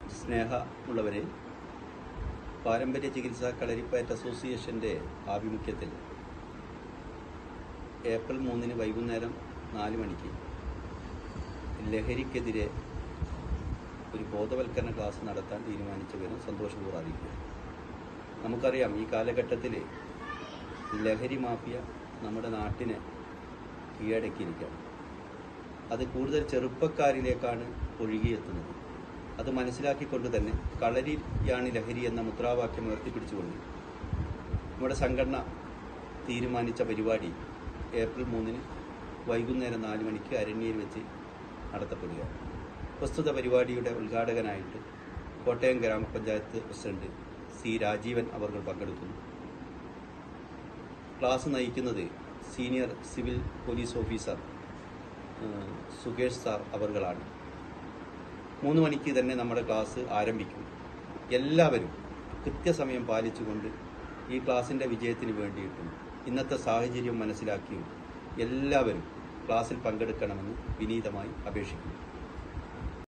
സ്നേഹമുള്ളവരെ പാരമ്പര്യ ചികിത്സാ കളരിപ്പയറ്റ് അസോസിയേഷന്റെ ആഭിമുഖ്യത്തിൽ ഏപ്രിൽ മൂന്നിന് വൈകുന്നേരം നാല് മണിക്ക് ലഹരിക്കെതിരെ ഒരു ബോധവൽക്കരണ ക്ലാസ് നടത്താൻ തീരുമാനിച്ചവരും സന്തോഷപൂർവം അറിയിക്കുക നമുക്കറിയാം ഈ കാലഘട്ടത്തിൽ ലഹരി മാഫിയ നമ്മുടെ നാട്ടിനെ കീഴടക്കിയിരിക്കുകയാണ്. അത് കൂടുതൽ ചെറുപ്പക്കാരിലേക്കാണ് ഒഴുകിയെത്തുന്നത്. അത് മനസ്സിലാക്കിക്കൊണ്ട് തന്നെ കളരിയാണ് ലഹരി എന്ന മുദ്രാവാക്യം ഉയർത്തിപ്പിടിച്ചുകൊണ്ട് നമ്മുടെ സംഘടന തീരുമാനിച്ച പരിപാടി ഏപ്രിൽ മൂന്നിന് വൈകുന്നേരം നാല് മണിക്ക് അരണ്യയിൽ വെച്ച് നടത്തപ്പെടുകയാണ്. പ്രസ്തുത പരിപാടിയുടെ ഉദ്ഘാടകനായിട്ട് കോട്ടയം ഗ്രാമപഞ്ചായത്ത് പ്രസിഡന്റ് സി രാജീവൻ അവർകൾ പങ്കെടുക്കുന്നു. ക്ലാസ് നയിക്കുന്നത് senior civil police officer Sukesh sir അവർകളാണ്. മൂന്ന് മണിക്ക് തന്നെ നമ്മുടെ ക്ലാസ് ആരംഭിക്കും. എല്ലാവരും കൃത്യസമയം പാലിച്ചുകൊണ്ട് ഈ ക്ലാസിന്റെ വിജയത്തിന് വേണ്ടിയിട്ടും ഇന്നത്തെ സാഹചര്യം മനസ്സിലാക്കിയും എല്ലാവരും ക്ലാസ്സിൽ പങ്കെടുക്കണമെന്ന് വിനീതമായി അപേക്ഷിക്കുന്നു.